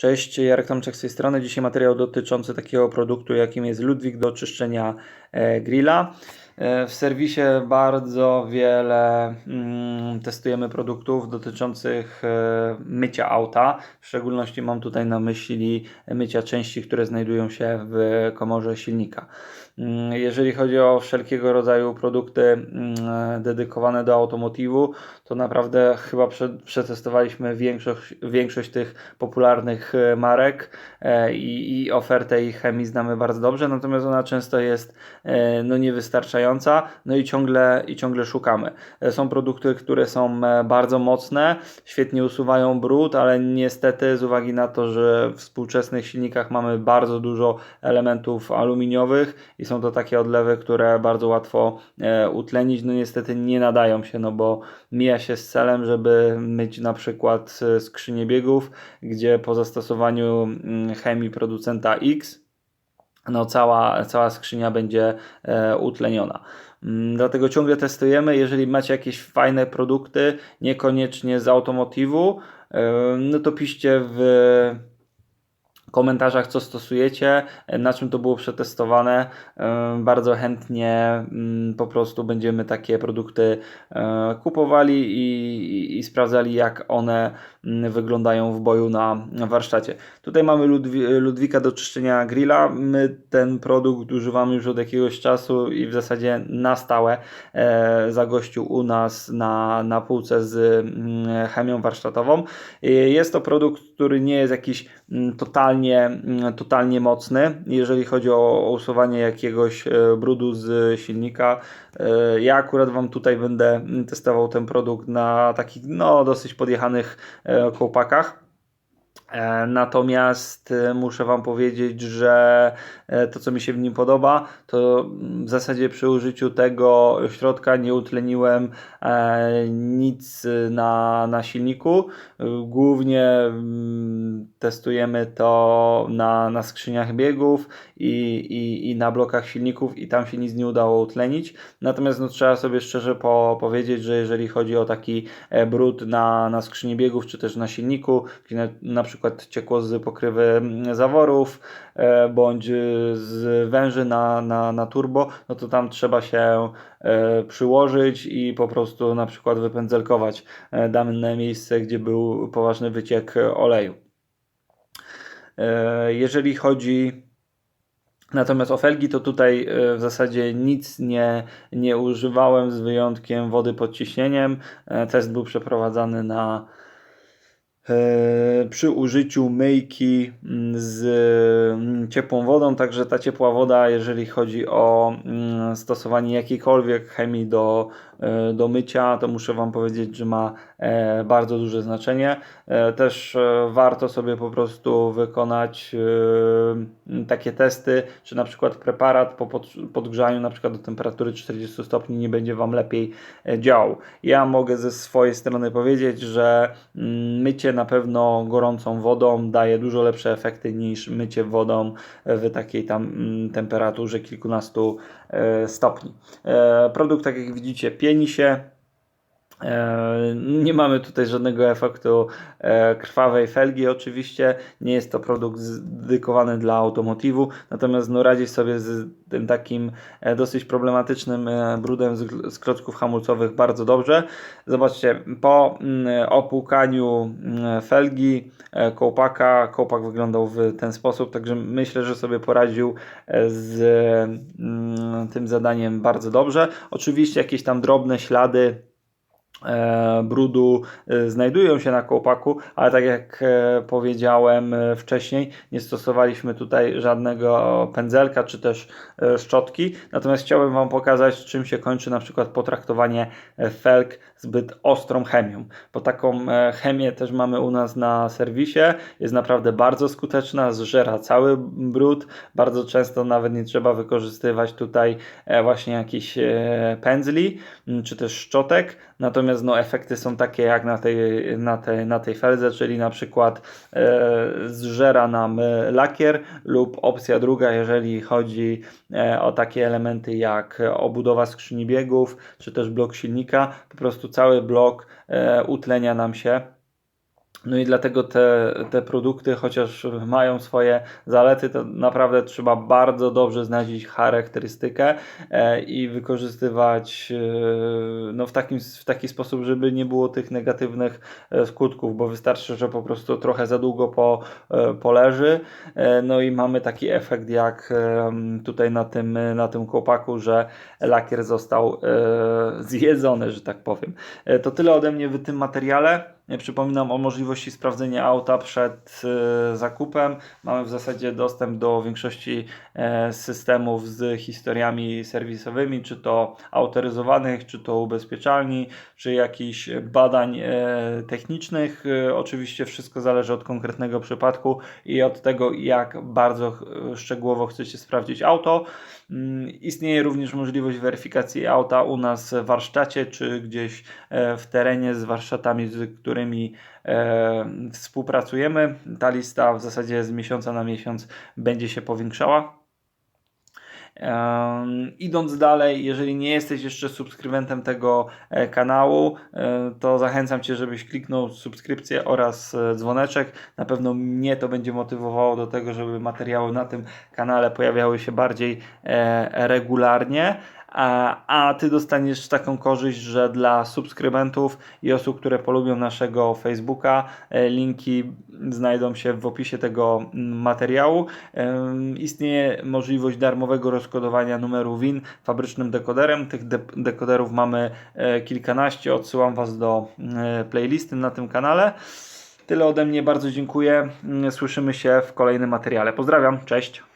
Cześć, Jarek Tomczak z tej strony. Dzisiaj materiał dotyczący takiego produktu, jakim jest Ludwik do czyszczenia e, grilla. E, w serwisie bardzo wiele mm, testujemy produktów dotyczących e, mycia auta. W szczególności mam tutaj na myśli mycia części, które znajdują się w komorze silnika. Mm, jeżeli chodzi o wszelkiego rodzaju produkty mm, dedykowane do automotywu, to naprawdę chyba przetestowaliśmy większość, większość tych popularnych e, marek i, ofertę ich chemii znamy bardzo dobrze, natomiast ona często jest no, niewystarczająca, no i ciągle, i ciągle szukamy. Są produkty, które są bardzo mocne, świetnie usuwają brud, ale niestety z uwagi na to, że w współczesnych silnikach mamy bardzo dużo elementów aluminiowych i są to takie odlewy, które bardzo łatwo e, utlenić. No niestety nie nadają się, no bo mija się z celem, żeby mieć na przykład e, skrzynię biegów, gdzie po zastosowaniu mm, chemii producenta X no cała, cała skrzynia będzie e, utleniona. Mm, dlatego ciągle testujemy. Jeżeli macie jakieś fajne produkty, niekoniecznie z automotywu, no to piszcie w komentarzach, co stosujecie, na czym to było przetestowane. Bardzo chętnie po prostu będziemy takie produkty e, kupowali i, i sprawdzali, jak one wyglądają w boju na warsztacie. Tutaj mamy Ludwi Ludwika do czyszczenia grilla. My ten produkt używamy już od jakiegoś czasu i w zasadzie na stałe e, zagościł u nas na, na półce z chemią warsztatową. Jest to produkt, który nie jest jakiś totalnie totalnie, mm, totalnie mocny, jeżeli chodzi o usuwanie jakiegoś e, brudu z silnika. E, ja akurat Wam tutaj będę testował ten produkt na takich no, dosyć podjechanych e, kołpakach. E, natomiast e, muszę Wam powiedzieć, że e, to, co mi się w nim podoba, to w zasadzie przy użyciu tego środka nie utleniłem nic na, na silniku. Głównie mm, testujemy to na, na skrzyniach biegów i, i, i na blokach silników, i tam się nic nie udało utlenić. Natomiast no, trzeba sobie szczerze po, powiedzieć, że jeżeli chodzi o taki brud na, na skrzyni biegów, czy też na silniku, na, na przykład przykład ciekło z pokrywy zaworów e, bądź z węży na, na, na turbo, no to tam trzeba się e, przyłożyć i po prostu na przykład wypędzelkować e, dane miejsce, gdzie był poważny wyciek oleju. Jeżeli chodzi Natomiast o felgi to tutaj w zasadzie nic nie, nie używałem z wyjątkiem wody pod ciśnieniem. Test był przeprowadzany na E, przy użyciu myjki mm, z mm, ciepłą wodą, także ta ciepła woda, jeżeli chodzi o mm, stosowanie jakiejkolwiek chemii do, e, do mycia, to muszę Wam powiedzieć, że ma e, bardzo duże znaczenie. Też warto sobie po prostu wykonać takie testy, czy na przykład preparat po podgrzaniu na przykład do temperatury 40 stopni nie będzie Wam lepiej działał. Ja mogę ze swojej strony powiedzieć, że mycie na pewno gorącą wodą daje dużo lepsze efekty niż mycie wodą w takiej tam mm, temperaturze kilkunastu e, stopni. E, produkt, tak jak widzicie, pieni się E, nie mamy tutaj żadnego efektu e, krwawej felgi, oczywiście. Nie jest to produkt dedykowany dla automotywu, natomiast no, radzi sobie z tym takim e, dosyć problematycznym brudem z klocków hamulcowych bardzo dobrze. Zobaczcie, po mm, opłukaniu mm, felgi kołpaka, kołpak wyglądał w ten sposób, także myślę, że sobie poradził z mm, tym zadaniem bardzo dobrze. Oczywiście jakieś tam drobne ślady E, brudu e, znajdują się na kołpaku, ale tak jak e, powiedziałem wcześniej, nie stosowaliśmy tutaj żadnego pędzelka czy też szczotki. Natomiast chciałbym Wam pokazać, czym się kończy na przykład potraktowanie felg zbyt ostrą chemią. Bo taką chemię też mamy u nas na serwisie. Jest naprawdę bardzo skuteczna, zżera cały brud. Bardzo często nawet nie trzeba wykorzystywać tutaj właśnie jakichś pędzli czy też szczotek. Natomiast natomiast no, efekty są takie jak na tej, na tej, na tej feldze, czyli na przykład e, zżera nam lakier lub opcja druga, jeżeli chodzi e, o takie elementy jak obudowa skrzyni biegów, czy też blok silnika, po prostu cały blok e, utlenia nam się No i dlatego te, te produkty, chociaż mają swoje zalety, to naprawdę trzeba bardzo dobrze znać ich charakterystykę e, i wykorzystywać e, no, w, takim, w taki sposób, żeby nie było tych negatywnych e, skutków, bo wystarczy, że po prostu trochę za długo po, poleży, no i mamy taki efekt jak tutaj na tym, na tym chłopaku, że lakier został zjedzony, że tak powiem. To tyle ode mnie w tym materiale. Przypominam o możliwości sprawdzenia auta przed e, zakupem. Mamy w zasadzie dostęp do większości e, systemów z historiami serwisowymi, czy to autoryzowanych, czy to ubezpieczalni, czy jakichś badań e, technicznych. E, Oczywiście wszystko zależy od konkretnego przypadku i od tego, jak bardzo szczegółowo chcecie sprawdzić auto. Mm, Istnieje również możliwość weryfikacji auta u nas w warsztacie, czy gdzieś w terenie z warsztatami, z którymi e, współpracujemy. Ta lista w zasadzie z miesiąca na miesiąc będzie się powiększała. Em, Idąc dalej, jeżeli nie jesteś jeszcze subskrybentem tego e, kanału, e, to zachęcam Cię, żebyś kliknął subskrypcję oraz e, dzwoneczek. Na pewno mnie to będzie motywowało do tego, żeby materiały na tym kanale pojawiały się bardziej e, regularnie. A, a Ty dostaniesz taką korzyść, że dla subskrybentów i osób, które polubią naszego Facebooka, e, linki znajdą się w opisie tego materiału. Em, Istnieje możliwość darmowego rozkodowania numeru WIN fabrycznym dekoderem. Tych de dekoderów mamy e, kilkanaście. Odsyłam Was do e, playlisty na tym kanale. Tyle ode mnie, bardzo dziękuję. Słyszymy się w kolejnym materiale. Pozdrawiam, cześć.